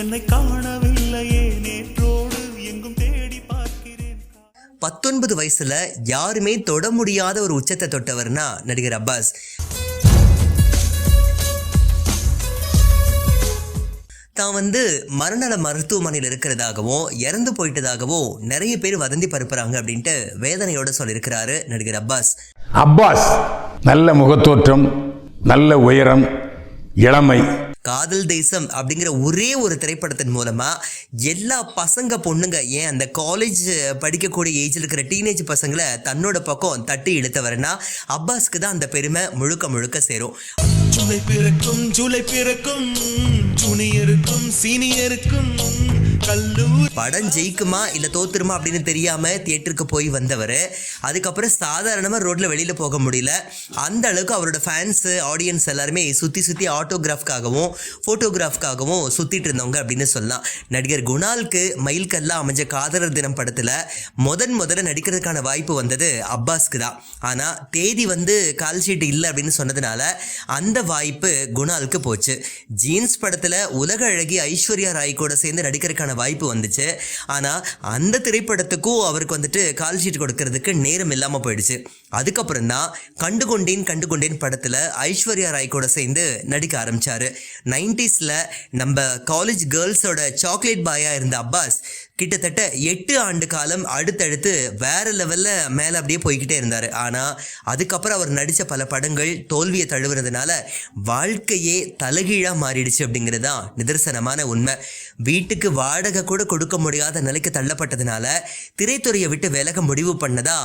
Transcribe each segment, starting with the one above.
என்னை காணவில்லையே நேற்றோடு எங்கும் தேடி பார்க்கிறேன். பத்தொன்பது வயசுல யாருமே தொட முடியாத ஒரு உச்சத்தை தொட்டவர்னா நடிகர் அப்பாஸ். தான் வந்து மரணநல மருத்துவமனையில் இருக்கிறதாகவும் இறந்து போயிட்டதாகவும் நிறைய பேர் வதந்தி பரப்புறாங்க அப்படின்ட்டு வேதனையோட சொல்லியிருக்கிறாரு நடிகர் அப்பாஸ். அப்பாஸ் நல்ல முகத்தோற்றம் நல்ல உயரம் இளமை காதல் தேசம் அப்படிங்கிற ஒரே ஒரு திரைப்படத்தின் மூலமாக எல்லா பசங்க பொண்ணுங்க ஏன் அந்த காலேஜ் படிக்கக்கூடிய ஏஜில் இருக்கிற டீனேஜ் பசங்களை தன்னோட பக்கம் தட்டி இழுத்தவர்னா அப்பாஸ்க்கு தான் அந்த பெருமை முழுக்க முழுக்க சேரும். ஜூலை பிறக்கும் ஜூலை பிறக்கும் ஜூனியருக்கும் சீனியருக்கும் படம் ஜெயிக்குமா இல்லை தோத்துருமா அப்படின்னு தெரியாம தியேட்டருக்கு போய் வந்தவர். அதுக்கப்புறம் சாதாரணமாக ரோட்ல வெளியில போக முடியல. அந்த அளவுக்கு அவரோட ஃபேன்ஸு ஆடியன்ஸ் எல்லாருமே சுற்றி சுற்றி ஆட்டோகிராஃப்காகவும் ஃபோட்டோகிராஃப்காகவும் சுற்றிட்டு இருந்தவங்க அப்படின்னு சொல்லலாம். நடிகர் குணாலுக்கு மயில்கல்லா அமைஞ்ச காதலர் தினம் படத்தில் முதன் முதல்ல நடிக்கிறதுக்கான வாய்ப்பு வந்தது அப்பாஸ்க்கு தான். ஆனால் தேதி வந்து கால் ஷீட் இல்லை அப்படின்னு சொன்னதுனால அந்த வாய்ப்பு குணாலுக்கு போச்சு. ஜீன்ஸ் படத்தில் உலக அழகி ஐஸ்வர்யா ராய் கூட சேர்ந்து நடிக்கிறதுக்கான வாய்ப்பு வந்துச்சு. ஆனால் அந்த திரைப்படத்துக்கும் அவருக்கு வந்துட்டு கால் ஷீட் கொடுக்கறதுக்கு நேரம் இல்லாமல் போயிடுச்சு. அதுக்கப்புறம் தான் கண்டு கொண்டேன் கண்டு கொண்டேன் படத்தில் ஐஸ்வர்யா ராய் கூட சேர்ந்து நடிக்க ஆரம்பித்தார் நைன்டிஸில் நம்ம காலேஜ் கேர்ள்ஸோட சாக்லேட் பாயாக இருந்த அப்பாஸ் கிட்டத்தட்ட எட்டு ஆண்டு காலம் அடுத்தடுத்து வேற லெவலில் மேலே அப்படியே போய்கிட்டே இருந்தார். ஆனால் அதுக்கப்புறம் அவர் நடித்த பல படங்கள் தோல்வியை தழுவுறதுனால வாழ்க்கையே தலைகீழாக மாறிடுச்சு அப்படிங்கிறது தான் நிதர்சனமான உண்மை. வீட்டுக்கு வாடகை கூட கொடுக்க முடியாத நிலைக்கு தள்ளப்பட்டதுனால திரைத்துறையை விட்டு விலக முடிவு பண்ணதா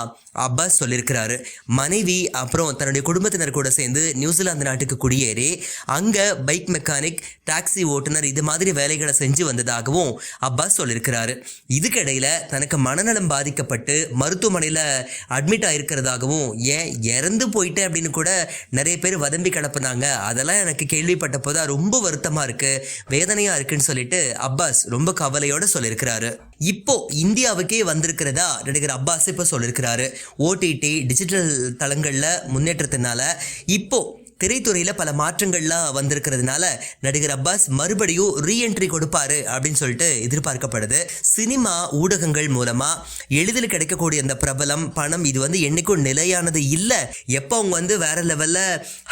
அப்பாஸ் சொல்லியிருக்கிறாரு. மனைவி அப்புறம் தன்னுடைய குடும்பத்தினர் கூட சேர்ந்து நியூசிலாந்து நாட்டுக்கு குடியேறி அங்கே பைக் மெக்கானிக் டாக்ஸி ஓட்டுநர் இது மாதிரி வேலைகளை செஞ்சு வந்ததாகவும் அப்பாஸ் சொல்லியிருக்கிறாரு. இதுக்கிடையில தனக்கு மனநலம் பாதிக்கப்பட்டு மருத்துவமனையில் அட்மிட் ஆயிருக்கிறதாகவும் ஏன் இறந்து போயிட்டேன்? அப்படின்னு கூட நிறைய பேர் வதம்பி கிளப்புனாங்க. அதெல்லாம் எனக்கு கேள்விப்பட்டப்போ தான் ரொம்ப வருத்தமாக இருக்குது வேதனையாக இருக்குன்னு சொல்லிட்டு அப்பாஸ் ரொம்ப கவலையோடு சொல்லியிருக்கிறாரு. இப்போ இந்தியாவுக்கே வந்திருக்கிறதா நடிகர் அப்பாஸ் இப்போ சொல்லியிருக்கிறாரு. ஓடிடி டிஜிட்டல் தளங்களில் முன்னேற்றத்தினால. இப்போ திரைத்துறையில் பல மாற்றங்கள்லாம் வந்திருக்கிறதுனால நடிகர் அப்பாஸ் மறுபடியும் ரீஎன்ட்ரி கொடுப்பாரு அப்படின்னு சொல்லிட்டு எதிர்பார்க்கப்படுது. சினிமா ஊடகங்கள் மூலமாக எளிதில் கிடைக்கக்கூடிய அந்த பிரபலம் பணம் இது வந்து என்னைக்கும் நிலையானது இல்லை. எப்போ அவங்க வந்து வேற லெவலில்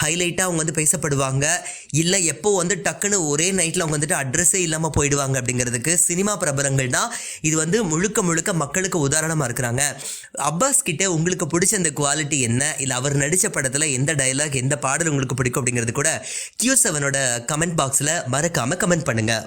ஹைலைட்டாக அவங்க வந்து பேசப்படுவாங்க? இல்லை எப்போ வந்து டக்குன்னு ஒரே நைட்டில் அவங்க வந்துட்டு அட்ரஸே இல்லாமல் போயிடுவாங்க அப்படிங்கிறதுக்கு சினிமா பிரபலங்கள் தான் இது வந்து முழுக்க முழுக்க மக்களுக்கு உதாரணமாக இருக்கிறாங்க. அப்பாஸ் கிட்ட உங்களுக்கு பிடிச்ச அந்த குவாலிட்டி என்ன? இல்லை அவர் நடித்த படத்தில் எந்த டயலாக் எந்த பாடல் உங்களுக்கு பிடிக்கும் அப்படிங்கிறது கூட கியூ செவனோட கமெண்ட் பாக்ஸில் மறக்காமல் கமெண்ட் பண்ணுங்கள்